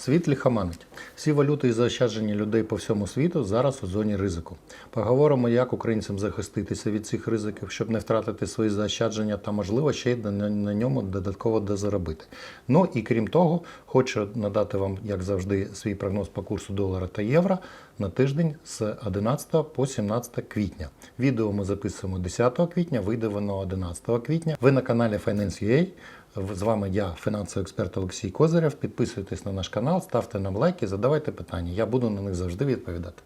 Світ ліхоманить. Всі валюти і заощадження людей по всьому світу зараз у зоні ризику. Поговоримо, як українцям захиститися від цих ризиків, щоб не втратити свої заощадження та, можливо, ще й на ньому додатково дозаробити. Ну і крім того, хочу надати вам, як завжди, свій прогноз по курсу долара та євро на тиждень з 11 по 17 квітня. Відео ми записуємо 10 квітня, вийде воно 11 квітня. Ви на каналі Finance.ua. З вами я, фінансовий експерт Олексій Козирєв. Підписуйтесь на наш канал, ставте нам лайки, задавайте питання. Я буду на них завжди відповідати.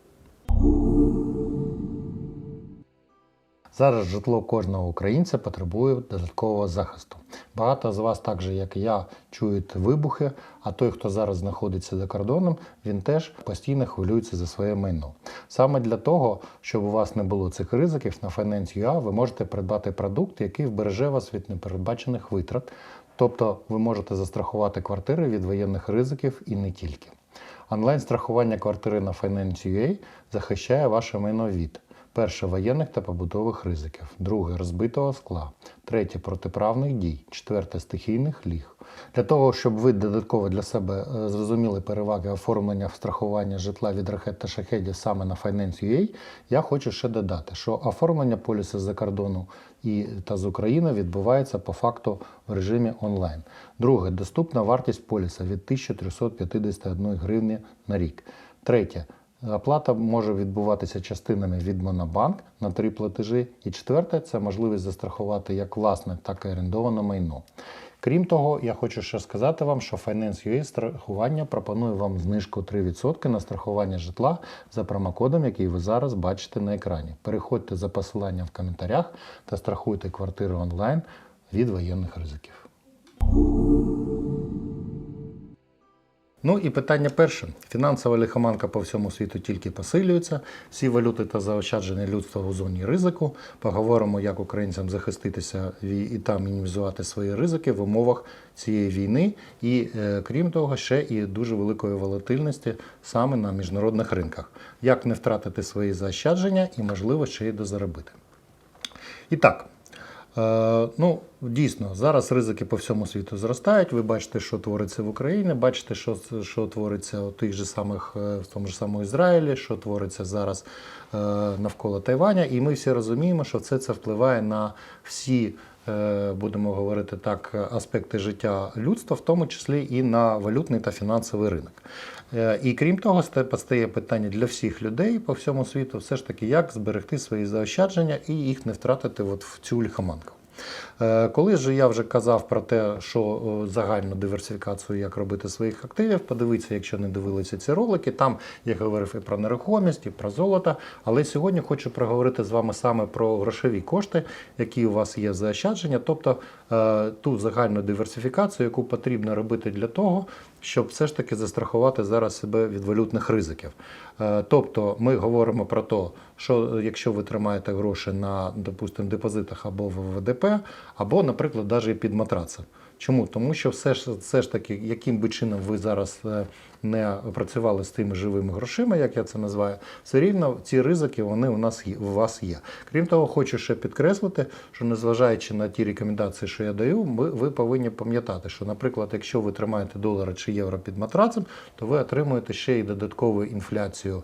Зараз житло кожного українця потребує додаткового захисту. Багато з вас, так же як і я, чують вибухи, а той, хто зараз знаходиться за кордоном, він теж постійно хвилюється за своє майно. Саме для того, щоб у вас не було цих ризиків, на Finance.ua ви можете придбати продукт, який вбереже вас від непередбачених витрат. Тобто ви можете застрахувати квартири від воєнних ризиків і не тільки. Онлайн-страхування квартири на Finance.ua захищає ваше майно від перше воєнних та побутових ризиків, друге розбитого скла, третє протиправних дій, четверте стихійних ліг. Для того, щоб ви додатково для себе е, зрозуміли переваги оформлення страхування житла від ракет та шахедів саме на Finance.ua, я хочу ще додати, що оформлення полісу з-за кордону і та з України відбувається по факту в режимі онлайн. Друге, доступна вартість поліса від 1351 гривні на рік. Третє. Оплата може відбуватися частинами від Монобанк на три платежі. І четверте це можливість застрахувати як власне, так і орендоване майно. Крім того, я хочу ще сказати вам, що Finance.ua страхування пропонує вам знижку 3% на страхування житла за промокодом, який ви зараз бачите на екрані. Переходьте за посиланням в коментарях та страхуйте квартиру онлайн від воєнних ризиків. Ну і питання перше. Фінансова лихоманка по всьому світу тільки посилюється. Всі валюти та заощадження людства у зоні ризику. Поговоримо, як українцям захиститися і там мінімізувати свої ризики в умовах цієї війни. І е, крім того, ще і дуже великої волатильності саме на міжнародних ринках. Як не втратити свої заощадження і, можливо, ще й дозаробити. І так. Е, ну, дійсно, зараз ризики по всьому світу зростають. Ви бачите, що твориться в Україні, бачите, що, що твориться у тих же самих, е, в тому ж самому Ізраїлі, що твориться зараз е, навколо Тайваня. І ми всі розуміємо, що все це впливає на всі. Е, Будемо говорити так, аспекти життя людства, в тому числі і на валютний та фінансовий ринок. Е, І крім того, ста- постає питання для всіх людей по всьому світу, все ж таки, як зберегти свої заощадження і їх не втратити от в цю лихоманку. Е, Коли ж я вже казав про те, що загальну диверсифікацію, як робити своїх активів, подивіться, якщо не дивилися ці ролики, там я говорив і про нерухомість, і про золото. Але сьогодні хочу проговорити з вами саме про грошові кошти, які у вас є заощадження, тобто е, ту загальну диверсифікацію, яку потрібно робити для того, щоб все ж таки застрахувати зараз себе від валютних ризиків. Е, Тобто ми говоримо про те, що якщо ви тримаєте гроші на, допустимо, депозитах або в ВДП, або, наприклад, навіть під матрацем. Чому? Тому що все ж, все ж таки, яким би чином ви зараз е, не працювали з тими живими грошима, як я це називаю, все рівно ці ризики вони у нас у вас є. Крім того, хочу ще підкреслити, що незважаючи на ті рекомендації, що я даю, ви, ви повинні пам'ятати, що, наприклад, якщо ви тримаєте долари чи євро під матрацем, то ви отримуєте ще й додаткову інфляцію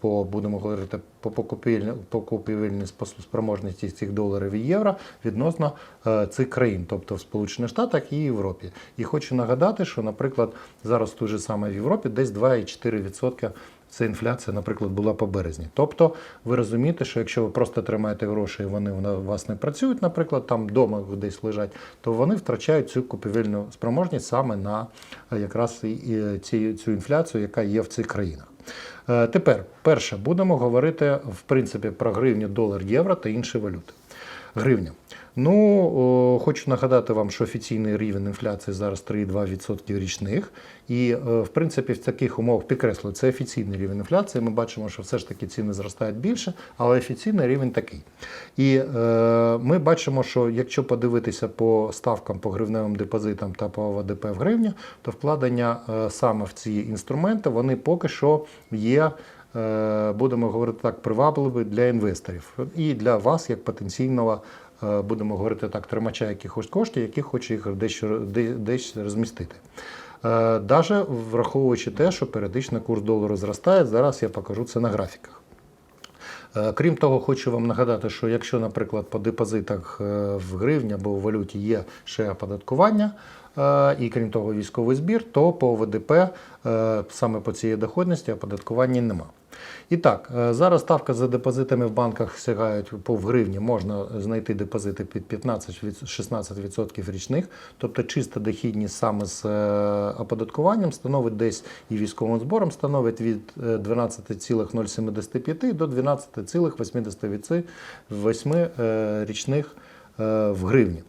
по будемо говорити по покупівельній по купівельній спроможності цих доларів і євро відносно е, цих країн, тобто в Сполучених Штатах і Європі. І хочу нагадати, що, наприклад, зараз тут же саме в Європі десь 2,4% це інфляція, наприклад, була по березні. Тобто, ви розумієте, що якщо ви просто тримаєте гроші і вони у вас не працюють, наприклад, там вдома десь лежать, то вони втрачають цю купівельну спроможність саме на е, якраз і- цю інфляцію, яка є в цих країнах. Е, Тепер, перше, будемо говорити в принципі про гривню, долар, євро та інші валюти. Гривня. Ну, о, хочу нагадати вам, що офіційний рівень інфляції зараз 3,2% річних. І, е, в принципі, в таких умовах підкреслюю, це офіційний рівень інфляції. Ми бачимо, що все ж таки ціни зростають більше, але офіційний рівень такий. І е, ми бачимо, що якщо подивитися по ставкам по гривневим депозитам та по ВДП в гривні, то вкладення е, саме в ці інструменти вони поки що є. Е, Будемо говорити так, привабливі для інвесторів і для вас, як потенційного е, будемо говорити так, тримача якихось коштів, які хоче їх дещо, десь розмістити. навіть враховуючи те, що періодично курс долару зростає, зараз я покажу це на графіках. Е, Крім того, хочу вам нагадати, що якщо, наприклад, по депозитах е, в гривні або в валюті є ще оподаткування, е, і крім того, військовий збір, то по ВДП е, саме по цій доходності оподаткування нема. І так, е, зараз ставка за депозитами в банках сягають по гривні, можна знайти депозити під 15-16% річних, тобто чиста дохідність саме з е, оподаткуванням становить десь і військовим збором становить від е, 12,075 до 12,88 е, річних е, в гривні.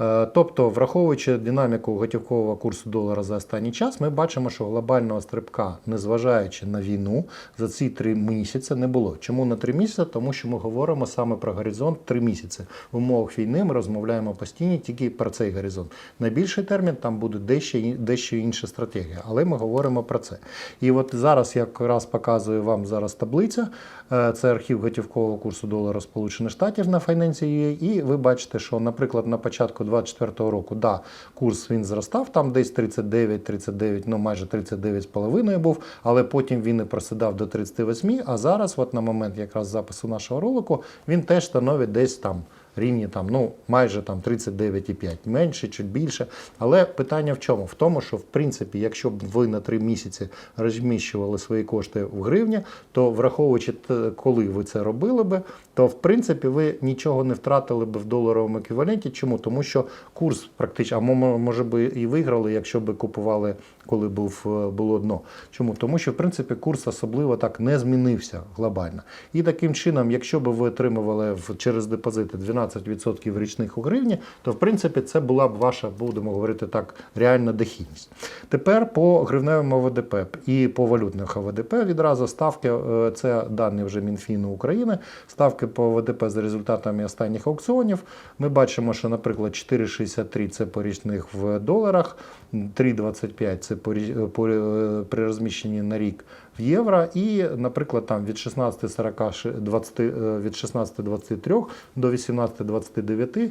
Е, Тобто, враховуючи динаміку готівкового курсу долара за останній час, ми бачимо, що глобального стрибка, незважаючи на війну, за ці три місяці не було. Чому на три місяці? Тому що ми говоримо саме про горизонт три місяці. В умовах війни ми розмовляємо постійно тільки про цей горизонт. На більший термін там буде дещо, дещо інша стратегія, але ми говоримо про це. І от зараз якраз показую вам зараз таблиця. Е, Це архів готівкового курсу долара Сполучених Штатів на Finance.ua. І ви бачите, що, наприклад, на початку 2024 року, да, курс він зростав, там десь 39, 39, ну майже 39,5 був, але потім він і просідав до 38, а зараз, от на момент якраз запису нашого ролику, він теж становить десь там рівні там, ну, майже там 39,5, менше чи більше. Але питання в чому? В тому, що в принципі, якщо б ви на 3 місяці розміщували свої кошти в гривні, то враховуючи коли ви це робили би, то в принципі ви нічого не втратили би в доларовому еквіваленті. Чому? Тому що курс практично, а може би і виграли, якщо би купували, коли був е, було дно. Чому? Тому що в принципі курс особливо так не змінився глобально. І таким чином, якщо б ви отримували через депозити 12% річних у гривні, то в принципі це була б ваша, будемо говорити так, реальна дохідність. Тепер по гривневому ВДП і по валютних ВДП відразу ставки, е, це дані вже Мінфіну України, ставки по ВДП за результатами останніх аукціонів. Ми бачимо, що, наприклад, 4,63 це по річних в доларах, 3,25 це по, е, при розміщенні на рік в євро, і, наприклад, там від 16,40, 20, е, від 16,23 до 18,29 е,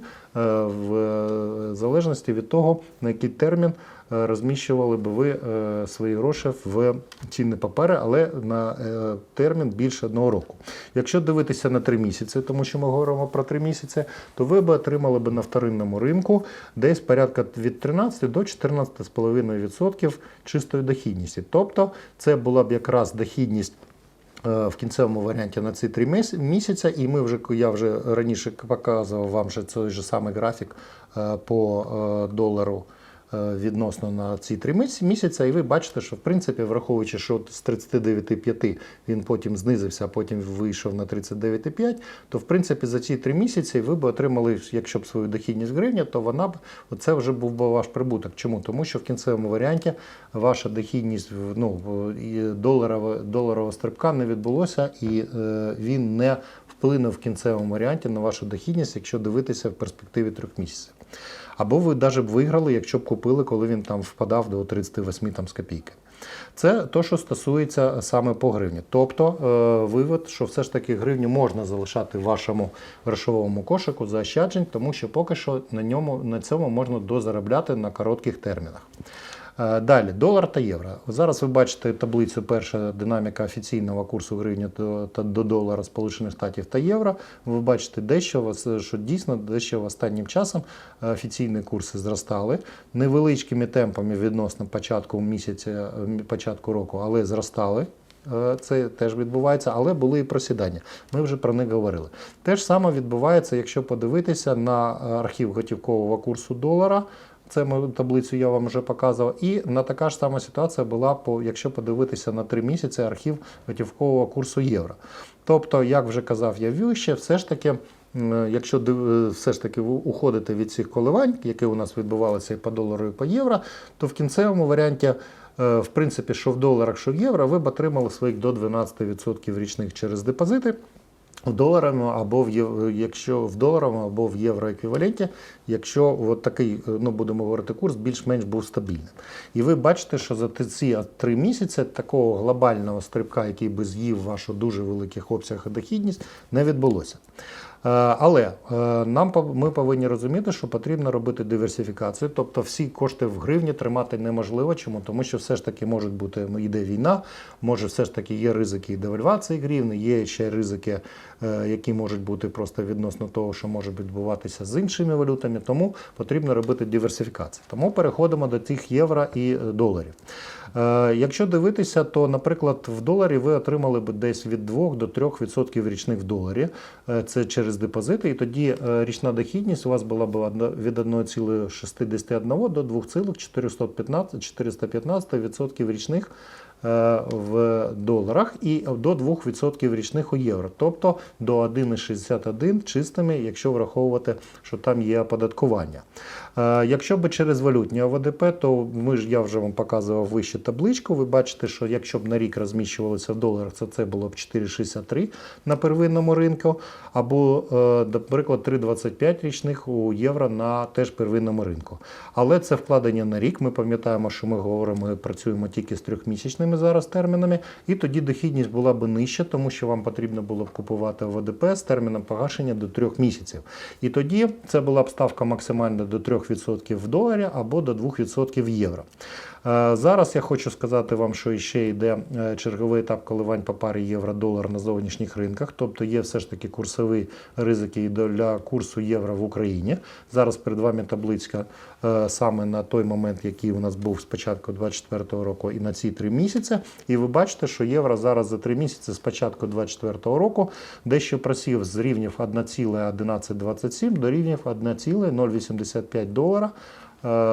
в залежності від того, на який термін розміщували би ви е, свої гроші в цінні папери, але на е, термін більше одного року. Якщо дивитися на три місяці, тому що ми говоримо про три місяці, то ви б отримали б на вторинному ринку десь порядка від 13 до 14,5% чистої дохідності. Тобто це була б якраз дохідність. е, В кінцевому варіанті на ці три міс- місяця, і ми вже я вже раніше показував вам же цей же самий графік е, по е, долару е, відносно на ці три міс- місяця, і ви бачите, що в принципі, враховуючи, що з 39,5 він потім знизився, а потім вийшов на 39,5, то в принципі за ці три місяці ви б отримали, якщо б свою дохідність в гривні, то вона б це вже був би ваш прибуток. Чому? Тому що в кінцевому варіанті ваша дохідність ну, доларова, доларова стрибка не відбулося, і е, він не вплинув в кінцевому варіанті на вашу дохідність, якщо дивитися в перспективі трьох місяців. Або ви навіть виграли, якщо б купили, коли він там впадав до 38 там, з копійки. Це то, що стосується саме по гривні. Тобто е, вивод, що все ж таки гривню можна залишати в вашому грошовому кошику заощаджень, тому що поки що на ньому на цьому можна дозаробляти на коротких термінах. Е, Далі, долар та євро. Зараз ви бачите таблицю перша динаміка офіційного курсу гривні до, до долара Сполучених Штатів та євро. Ви бачите дещо, що дійсно дещо останнім часом е, офіційні курси зростали невеличкими темпами відносно початку місяця, е, початку року, але зростали. Це теж відбувається, але були і просідання. Ми вже про них говорили. Те ж саме відбувається, якщо подивитися на архів готівкового курсу долара. Це мою таблицю я вам вже показував. І на така ж сама ситуація була, по, якщо подивитися на три місяці архів готівкового курсу євро. Тобто, як вже казав я вище, все ж таки. Якщо е, все ж таки ви уходите від цих коливань, які у нас відбувалися і по долару, і по євро, то в кінцевому варіанті, е, в принципі, що в доларах, що в євро, ви б отримали своїх до 12% річних через депозити. В доларами або в єв- якщо в доларовому або в євроеквіваленті, якщо от такий, е, ну будемо говорити, курс більш-менш був стабільним. І ви бачите, що за ці три місяці такого глобального стрибка, який би з'їв вашу дуже великих обсяг дохідність, не відбулося. Е, Але е, нам ми повинні розуміти, що потрібно робити диверсифікацію, тобто всі кошти в гривні тримати неможливо. Чому? Тому що все ж таки може бути ну, йде війна, може все ж таки є ризики девальвації гривни, є ще ризики, які можуть бути просто відносно того, що може відбуватися з іншими валютами. Тому потрібно робити диверсифікацію. Тому переходимо до тих євро і е, доларів. Е, Якщо дивитися, то, наприклад, в доларі ви отримали б десь від 2 до 3% річних в доларі. Е, Це через депозити. І тоді е, річна дохідність у вас була б від 1,61 до 2,415% річних е, в доларах і до 2% річних у євро, тобто до 1,61 чистими, якщо враховувати, що там є оподаткування. Е, Якщо б через валютні ОВДП, то ми ж я вже вам показував вище табличку. Ви бачите, що якщо б на рік розміщувалося в доларах, то це було б 4,63 на первинному ринку, або, е, наприклад, 3,25 річних у євро на теж первинному ринку. Але це вкладення на рік. Ми пам'ятаємо, що ми говоримо, ми працюємо тільки з трьохмісячними зараз термінами, і тоді дохідність була б нижча, тому що вам потрібно було б купувати ОВДП з терміном погашення до трьох місяців. І тоді це була б ставка максимальна до 3% в доларі або до 2% в євро. Е, Зараз я хочу сказати вам, що ще йде е, черговий етап коливань по парі євро-долар на зовнішніх ринках, тобто є все ж таки курсові ризики і для курсу євро в Україні. Зараз перед вами таблиця е, саме на той момент, який у нас був спочатку 2024 року, і на ці три місяці. І ви бачите, що євро зараз за три місяці з початку 2024 року дещо просів з рівнів 1,1127 до рівнів 1,085 долара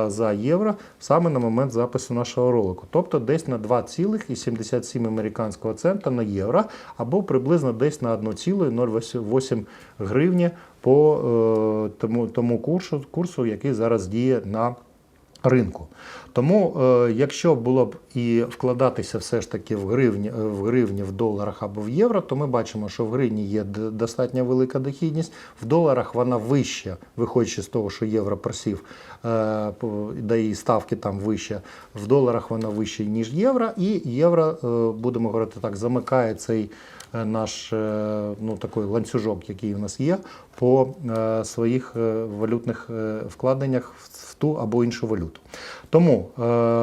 за євро саме на момент запису нашого ролику. Тобто десь на 2,77 американського цента на євро, або приблизно десь на 1,08 гривні по е, тому, тому курсу, курсу, який зараз діє на ринку. Тому, е, якщо було б і вкладатися все ж таки в гривні, е, в гривні, в доларах або в євро, то ми бачимо, що в гривні є достатньо велика дохідність, в доларах вона вища, виходячи з того, що євро просів, е, да і ставки там вища, в доларах вона вища, ніж євро, і євро, будемо говорити так, замикає цей наш е, ну, такий ланцюжок, який у нас є, по е, своїх е, валютних е, вкладеннях в ту або іншу валюту. Тому, е,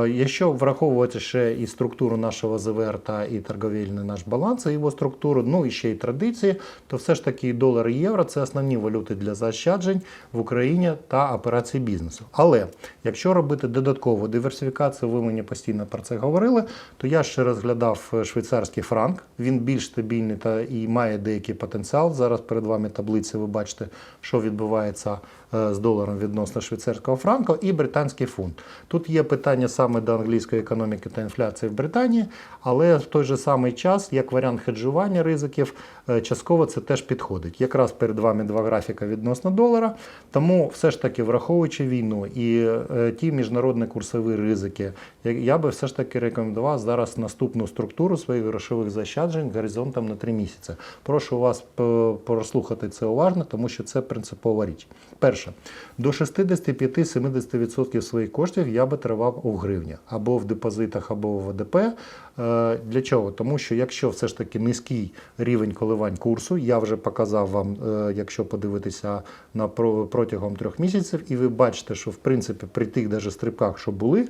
якщо враховувати ще і структуру нашого ЗВР та і торговельний наш баланс, і його структуру, ну і ще й традиції, то все ж таки долар і євро це основні валюти для заощаджень в Україні та операцій бізнесу. Але якщо робити додаткову диверсифікацію, ви мені постійно про це говорили, то я ще розглядав е, швейцарський франк. Він більш стабільний та і має деякий потенціал. Зараз перед вами таблиця, ви бачите, що відбувається з доларом відносно швейцарського франку і британський фунт. Тут є питання саме до англійської економіки та інфляції в Британії, але в той же самий час, як варіант хеджування ризиків, е, частково це теж підходить. Якраз перед вами два графіка відносно долара. Тому все ж таки, враховуючи війну і е, ті міжнародні курсові ризики, я- би все ж таки рекомендував зараз наступну структуру своїх грошових заощаджень горизонтом на 3 місяці. Прошу вас прослухати це уважно, тому що це принципова річ. Перше, до 65-70% своїх коштів я би тривав у гривні або в депозитах, або в ВДП. Е, Для чого? Тому що якщо все ж таки низький рівень коливань курсу, я вже показав вам, е, якщо подивитися на про- протягом трьох місяців, і ви бачите, що в принципі при тих даже стрибках, що були,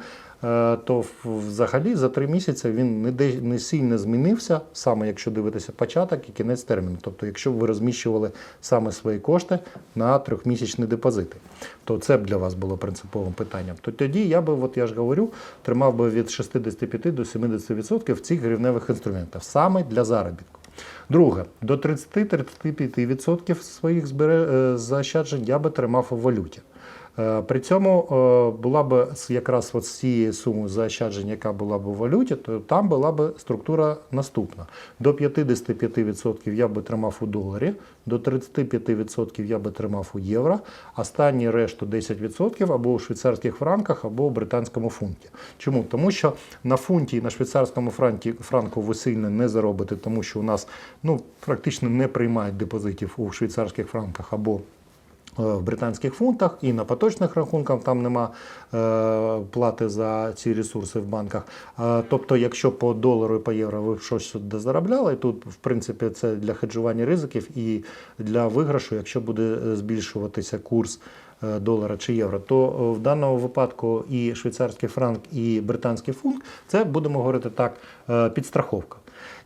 то взагалі за три місяці він не, де, не сильно змінився, саме якщо дивитися початок і кінець терміну. Тобто, якщо б ви розміщували саме свої кошти на трьохмісячні депозити, то це б для вас було принциповим питанням. То тоді я би, от я ж говорю, тримав би від 65 до 70% цих гривневих інструментів саме для заробітку. Друге, до 30-35% своїх е, заощаджень я би тримав у валюті. Е, При цьому е, була б якраз от з цієї суми заощаджень, яка була б у валюті, то там була б структура наступна. До 55% я би тримав у доларі, до 35% я би тримав у євро, останні решту 10% або у швейцарських франках, або у британському фунті. Чому? Тому що на фунті і на швейцарському франкі, франку ви сильно не заробите, тому що у нас ну, практично не приймають депозитів у швейцарських франках або в британських фунтах і на поточних рахунках там нема е, плати за ці ресурси в банках. Е, тобто, якщо по долару і по євро ви щось сюди заробляли, тут в принципі це для хеджування ризиків і для виграшу, якщо буде е, збільшуватися курс. е, Долара чи євро, то е, в даному випадку і швейцарський франк, і британський фунт це будемо говорити так, е, підстраховка.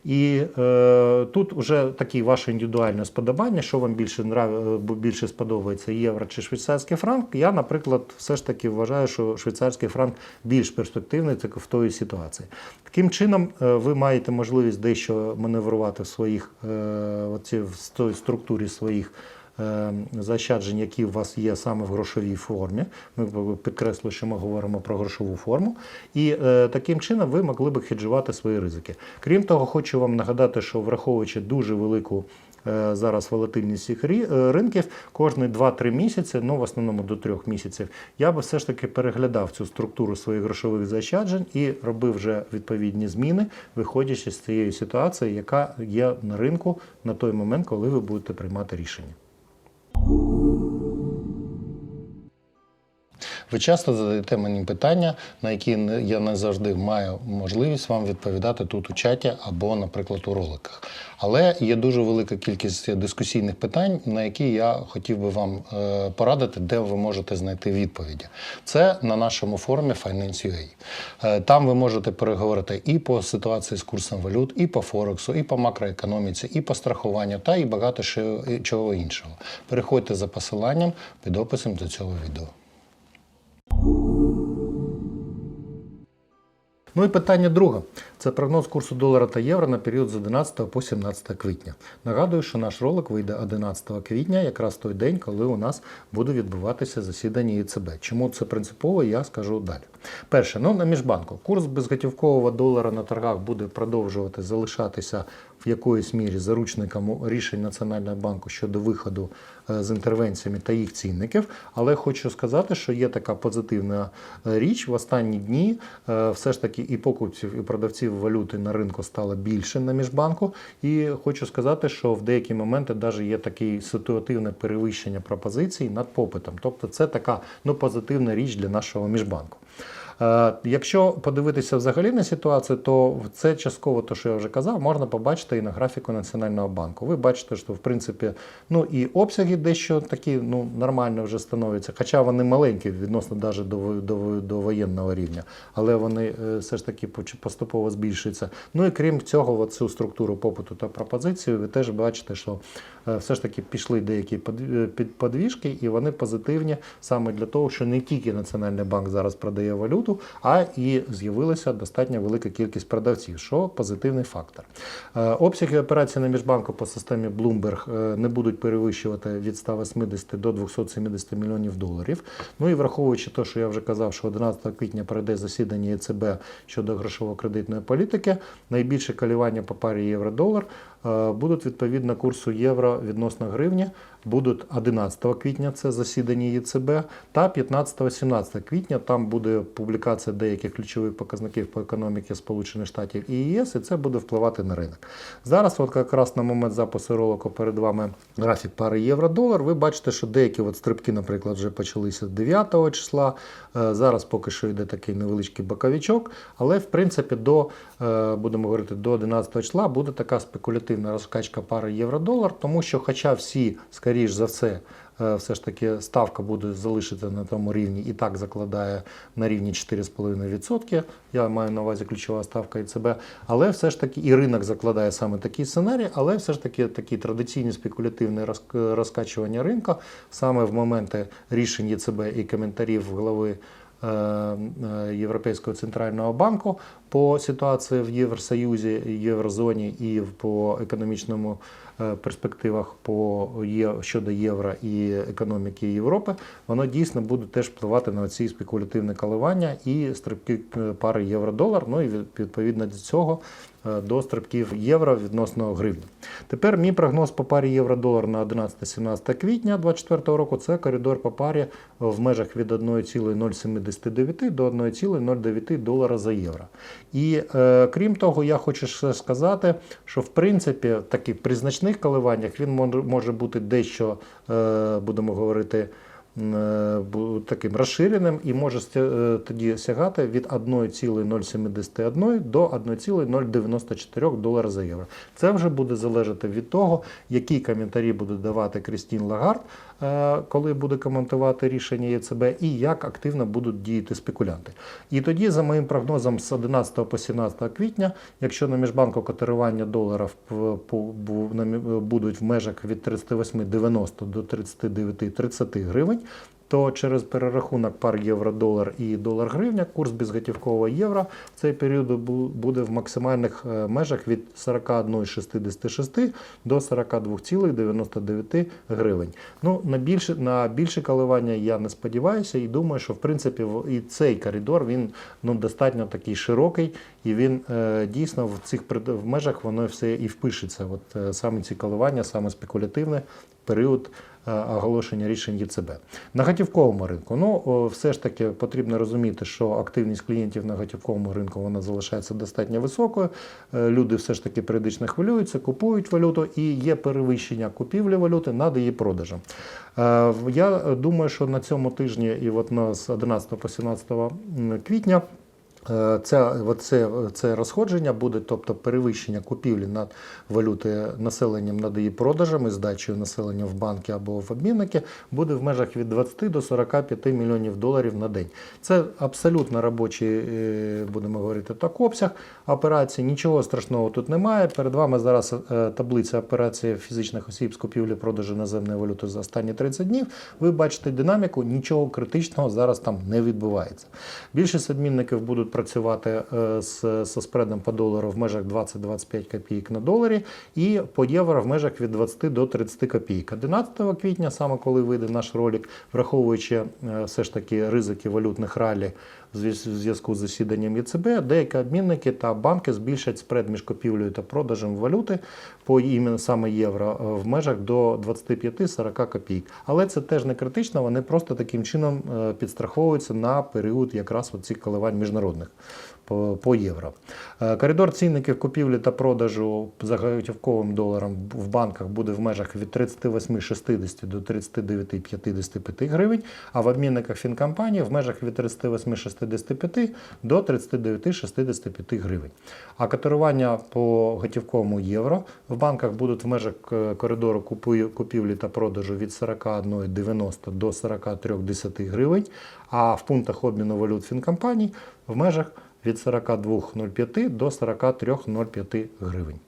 І е, тут вже такі ваше індивідуальне сподобання, що вам більше нрав, е, більше сподобається євро чи швейцарський франк. Я, наприклад, все ж таки вважаю, що швейцарський франк більш перспективний так, в тої ситуації. Таким чином, е, ви маєте можливість дещо маневрувати в своїх е, оці, в структурі своїх. Е, Заощаджень, які у вас є саме в грошовій формі. Ми підкреслю, що ми говоримо про грошову форму. І е, таким чином ви могли би хеджувати свої ризики. Крім того, хочу вам нагадати, що враховуючи дуже велику е, зараз волатильність цих ринків, кожні 2-3 місяці, ну в основному до 3 місяців, я би все ж таки переглядав цю структуру своїх грошових заощаджень і робив вже відповідні зміни, виходячи з цієї ситуації, яка є на ринку на той момент, коли ви будете приймати рішення. Ви часто задаєте мені питання, на які я не завжди маю можливість вам відповідати тут у чаті або, наприклад, у роликах. Але є дуже велика кількість дискусійних питань, на які я хотів би вам е, порадити, де ви можете знайти відповіді. Це на нашому форумі Finance.ua. Е, Там ви можете переговорити і по ситуації з курсом валют, і по Форексу, і по макроекономіці, і по страхуванню, та і багато ще- чого іншого. Переходьте за посиланням під описом до цього відео. Ну і питання друге. Це прогноз курсу долара та євро на період з 11 по 17 квітня. Нагадую, що наш ролик вийде 11 квітня, якраз той день, коли у нас буде відбуватися засідання ЄЦБ. Чому це принципово, я скажу далі. Перше, ну на міжбанку. Курс безготівкового долара на торгах буде продовжувати залишатися в якоїсь мірі заручником рішень Національного банку щодо виходу е, з інтервенціями та їх цінників. Але хочу сказати, що є така позитивна е, річ. В останні дні е, все ж таки і покупців, і продавців валюти на ринку стало більше на міжбанку. І хочу сказати, що в деякі моменти навіть є таке ситуативне перевищення пропозицій над попитом. Тобто це така ну, позитивна річ для нашого міжбанку. Е, Якщо подивитися взагалі на ситуацію, то це частково, то що я вже казав, можна побачити і на графіку Національного банку. Ви бачите, що в принципі ну і обсяги дещо такі ну нормально вже становляться, хоча вони маленькі відносно навіть до, до, до воєнного рівня, але вони е, все ж таки поступово збільшуються. Ну і крім цього, цю структуру попиту та пропозицію, ви теж бачите, що е, все ж таки пішли деякі подвіжки, і вони позитивні саме для того, що не тільки Національний банк зараз продає валюту, а і з'явилася достатньо велика кількість продавців, що позитивний фактор. Е, Обсяги операцій на міжбанку по системі Bloomberg е, не будуть перевищувати від 180 до 270 мільйонів доларів. Ну і враховуючи те, що я вже казав, що 11 квітня перейде засідання ЄЦБ щодо грошово-кредитної політики, найбільше коливання по парі євро-долар е, будуть відповідно курсу євро відносно гривні. Будуть 11 квітня, це засідання ЄЦБ, та 15-17 квітня там буде публікація деяких ключових показників по економіці Сполучених Штатів і ЄС, і це буде впливати на ринок. Зараз, от якраз на момент запису ролику перед вами графік пари євро-долар. Ви бачите, що деякі от стрибки, наприклад, вже почалися 9 числа. Е, Зараз поки що йде такий невеличкий боковичок, але в принципі до е, будемо говорити до 11 числа буде така спекулятивна розкачка пари євро-долар, тому що, хоча всі, скоріш за все, е, все ж таки ставка буде залишити на тому рівні і так закладає на рівні 4,5%. Я маю на увазі ключова ставка ІЦБ, але все ж таки і ринок закладає саме такий сценарій, але все ж таки такі традиційні спекулятивні розкачування ринку саме в моменти рішень ЄЦБ і коментарів е, Європейського центрального банку по ситуації в Євросоюзі, Єврозоні і по економічному е, перспективах по щодо євро і економіки Європи, воно дійсно буде теж впливати на ці спекулятивні коливання і стрибки е, пари євро-долар. Ну і від- відповідно до цього е, до стрибків євро відносно гривні. Тепер мій прогноз по парі євро-долар на 11-17 квітня 2024 року це коридор по парі в межах від 1,079 до 1,09 долара за євро. І е, крім того, я хочу ще сказати, що в принципі таки при значних коливаннях він може бути дещо, е, будемо говорити, е, таким розширеним і може е, тоді сягати від 1,071 до 1,094 долара за євро. Це вже буде залежати від того, які коментарі буде давати Крістін Лагард, е, коли буде коментувати рішення ЄЦБ, і як активно будуть діяти спекулянти. І тоді, за моїм прогнозом, з 11 по 17 квітня, якщо на міжбанку котирування мі- будуть в межах від 38,90 до 39,30 гривень, то через перерахунок пар євро-долар і долар-гривня курс безготівкового євро в цей період буде в максимальних е, межах від 41,66 до 42,99 гривень. Ну, на більше, на більше коливання я не сподіваюся і думаю, що в принципі і цей коридор він ну, достатньо такий широкий, і він е, дійсно в цих в межах воно все і впишеться. От е, саме ці коливання, саме спекулятивне період оголошення рішень ЄЦБ. На готівковому ринку, ну все ж таки потрібно розуміти, що активність клієнтів на готівковому ринку вона залишається достатньо високою. Е, Люди все ж таки періодично хвилюються, купують валюту і є перевищення купівлі валюти над її продажем. Е, Я думаю, що на цьому тижні і от на з 11 по 17 квітня. Е, Це, це розходження буде, тобто перевищення купівлі над валюти населенням над її продажами, здачею населення в банки або в обмінники, буде в межах від 20 до 45 мільйонів доларів на день. Це абсолютно робочий, е, будемо говорити, так обсяг операції. Нічого страшного тут немає. Перед вами зараз е, таблиця операції фізичних осіб з купівлі продажу наземної валюти за останні 30 днів. Ви бачите динаміку, нічого критичного зараз там не відбувається. Більшість обмінників будуть працювати з, з, спредом по долару в межах 20-25 копійок на доларі і по євро в межах від 20 до 30 копійок. 11 квітня, саме коли вийде наш ролик, враховуючи е, все ж таки ризики валютних ралі зв'язку з засіданням ЄЦБ, деякі обмінники та банки збільшать спред між купівлею та продажем валюти по іменно саме євро е, в межах до 25-40 копійок. Але це теж не критично, вони просто таким чином е, підстраховуються на період якраз оцих коливань міжнародних по, євро. Е, Коридор цінників купівлі та продажу за готівковим доларом в банках буде в межах від 38,60 до 39,55 гривень, а в обмінниках фінкомпанії в межах від 38,65 до 39,65 гривень. А котирування по готівковому євро в банках будуть в межах е, коридору купівлі та продажу від 41,90 до 43,10 гривень, а в пунктах обміну валют фінкомпаній в межах від 42,05 до 43,05 гривень.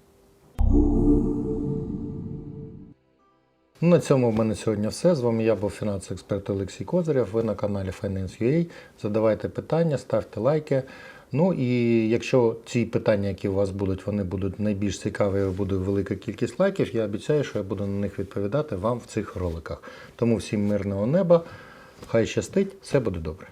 На цьому в мене сьогодні все. З вами я був фінансовий експерт Олексій Козирєв. Ви на каналі Finance.ua. Задавайте питання, ставте лайки. Ну і якщо ці питання, які у вас будуть, вони будуть найбільш цікаві, буде велика кількість лайків, я обіцяю, що я буду на них відповідати вам в цих роликах. Тому всім мирного неба, хай щастить, все буде добре.